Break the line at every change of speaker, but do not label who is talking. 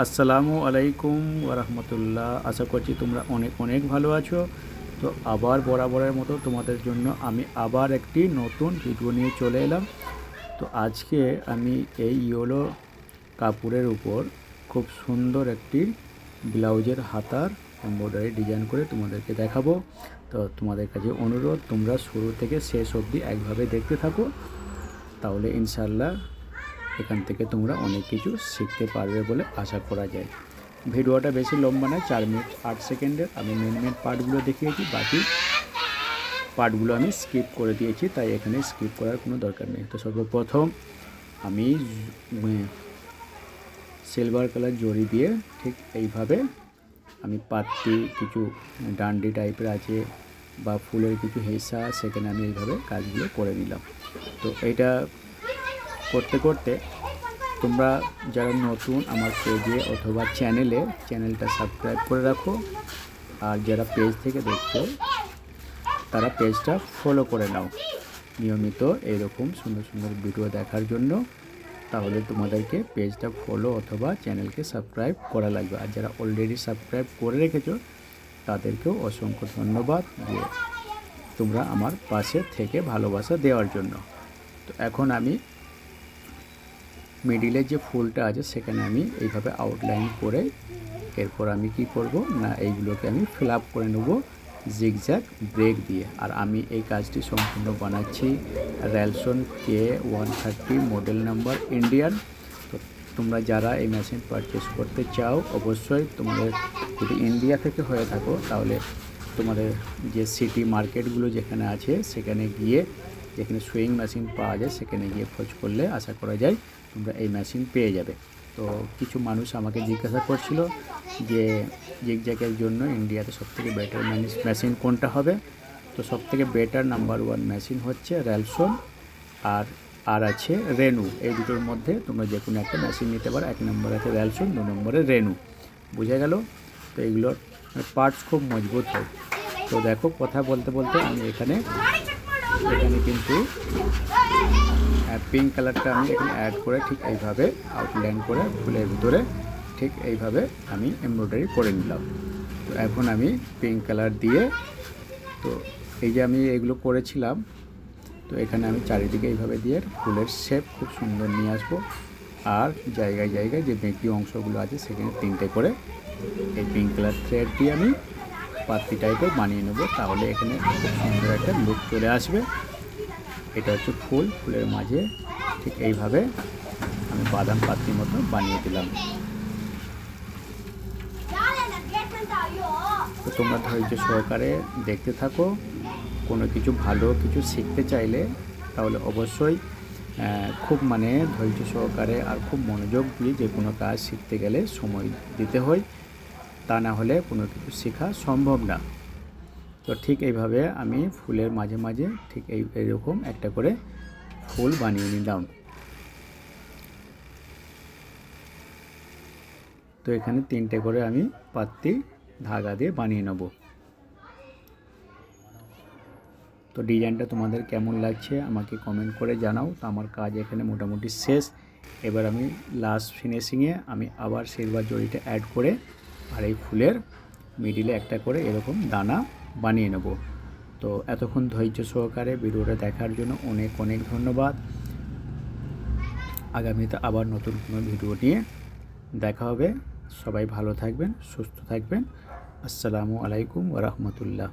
আসসালামু আলাইকুম ওরহমতুল্লাহ আশা করছি তোমরা অনেক অনেক ভালো আছো। তো আবার বরাবরের মতো তোমাদের জন্য আমি আবার একটি নতুন ভিডিও নিয়ে চলে এলাম। তো আজকে আমি এই ইয়োলো কাপড়ের উপর খুব সুন্দর একটি ব্লাউজের হাতার এমব্রয়ডারি ডিজাইন করে তোমাদেরকে দেখাবো। তো তোমাদের কাছে অনুরোধ, তোমরা শুরু থেকে শেষ অবধি একভাবে দেখতে থাকো। তাহলে ইনশাল্লাহ এখান থেকে তোমরা অনেক কিছু শিখতে পারবে বলে আশা করা যায়। ভিডিওটা বেশি লম্বা নয়, চার মিনিট আট সেকেন্ডের। আমি মেন মেন পার্টগুলো দেখিয়েছি, বাকি পার্টগুলো আমি স্কিপ করে দিয়েছি, তাই এখানে স্কিপ করার কোনো দরকার নেই। তো সর্বপ্রথম আমি সিলভার কালার জড়ি দিয়ে ঠিক এইভাবে আমি পাত্তি কিছু ডান্ডি টাইপের আছে বা ফুলের কিছু হেসা, সেখানে আমি এইভাবে কাজগুলো করে নিলাম। তো এইটা করতে করতে তোমরা যারা নতুন আমার পেজে অথবা চ্যানেলে, চ্যানেলটা সাবস্ক্রাইব করে রাখো। আর যারা পেজ থেকে দেখছ, তারা পেজটা ফলো করে নাও। নিয়মিত এরকম সুন্দর সুন্দর ভিডিও দেখার জন্য। তাহলে তোমাদেরকে পেজটা ফলো অথবা চ্যানেলকে সাবস্ক্রাইব করা লাগবে। আর যারা অলরেডি সাবস্ক্রাইব করে রেখেছো, তাদেরকেও অসংখ্য ধন্যবাদ যে তোমরা আমার পাশে থেকে ভালোবাসা দেওয়ার জন্য। তো এখন আমি মিডিলের যে ফুলটা আছে, সেখানে আমি এইভাবে আউটলাইন করে এরপর আমি কি করব? না, এইগুলোকে আমি ফিল আপ করে নেব জিগজ্যাগ ব্রেক দিয়ে। আর আমি এই কাজটি সম্পূর্ণ বানাচ্ছি Ralson K one thirty model number Indian তো তোমরা যারা এই মেশিন পারচেস করতে চাও, অবশ্যই তোমাদের যদি ইন্ডিয়া থেকে হয়ে থাকো, তাহলে তোমাদের যে সিটি মার্কেটগুলো যেখানে আছে, সেখানে গিয়ে যেখানে সুইং মেশিন পাওয়া যায়, সেখানে গিয়ে খোঁজ করলে আশা করা যায় তোমরা এই মেশিন পেয়ে যাবে। তো কিছু মানুষ আমাকে জিজ্ঞাসা করছিল যে জিগজ্যাগের জন্য ইন্ডিয়াতে সবথেকে বেটার মেশিন কোনটা হবে? তো সবথেকে বেটার নাম্বার ওয়ান মেশিন হচ্ছে র্যালসন আর আর আছে রেনু এই দুটোর মধ্যে তোমরা যে কোনো একটা মেশিন নিতে পারো। এক নম্বর আছে র্যালসন দু নম্বরে রেনু বুঝে গেল? তো এইগুলোর পার্টস খুব মজবুত। হয় তো দেখো, কথা বলতে বলতে আমি এখানে এখানে কিন্তু পিঙ্ক কালারটা আমি এখানে অ্যাড করে ঠিক এইভাবে আউটলাইন করে ফুলের ভিতরে ঠিক এইভাবে আমি এমব্রয়ডারি করে নিলাম। তো এখন আমি পিঙ্ক কালার দিয়ে, তো এই যে আমি এগুলো করেছিলাম, তো এখানে আমি চারিদিকে এইভাবে দিয়ে ফুলের শেপ খুব সুন্দর নিয়ে আসব। আর জায়গায় জায়গায় যে বেঁকি অংশগুলো আছে সেখানে তিনটে করে এই পিঙ্ক কালার থ্রেড দিয়ে আমি পাত্তি টাইপের বানিয়ে নেব। তাহলে এখানে খুব সুন্দর একটা লুক চলে আসবে। এটা হচ্ছে ফুল, ফুলের মাঝে ঠিক এইভাবে আমি বাদাম পাত্রির মতো বানিয়ে দিলাম। তো তোমরা ধৈর্য সহকারে দেখতে থাকো। কোনো কিছু ভালো কিছু শিখতে চাইলে তাহলে অবশ্যই খুব মানে ধৈর্য সহকারে আর খুব মনোযোগ দিয়ে যে কোনো কাজ শিখতে গেলে সময় দিতে হয়। তা না হলে কোনো কিছু শেখা সম্ভব না। তো ঠিক এইভাবে আমি ফুলের মাঝে মাঝে ঠিক এই এরকম একটা করে ফুল বানিয়ে নিলাম। তো এখানে তিনটে করে আমি পাত্তি ধাগা দিয়ে বানিয়ে নেব। তো ডিজাইনটা তোমাদের কেমন লাগছে আমাকে কমেন্ট করে জানাও। তো আমার কাজ এখানে মোটামুটি শেষ। এবার আমি লাস্ট ফিনিশিংয়ে আমি আবার সিলভার জড়িটা অ্যাড করে আর এই ফুলের মিডিলে একটা করে এরকম দানা বানিয়ে নেব। তো এতক্ষণ ধৈর্য সহকারে ভিডিওটা দেখার জন্য অনেক অনেক ধন্যবাদ। আগামীতে আবার নতুন কোনো ভিডিও নিয়ে দেখা হবে। সবাই ভালো থাকবেন, সুস্থ থাকবেন। আসসালামু আলাইকুম ওরহমতুল্লাহ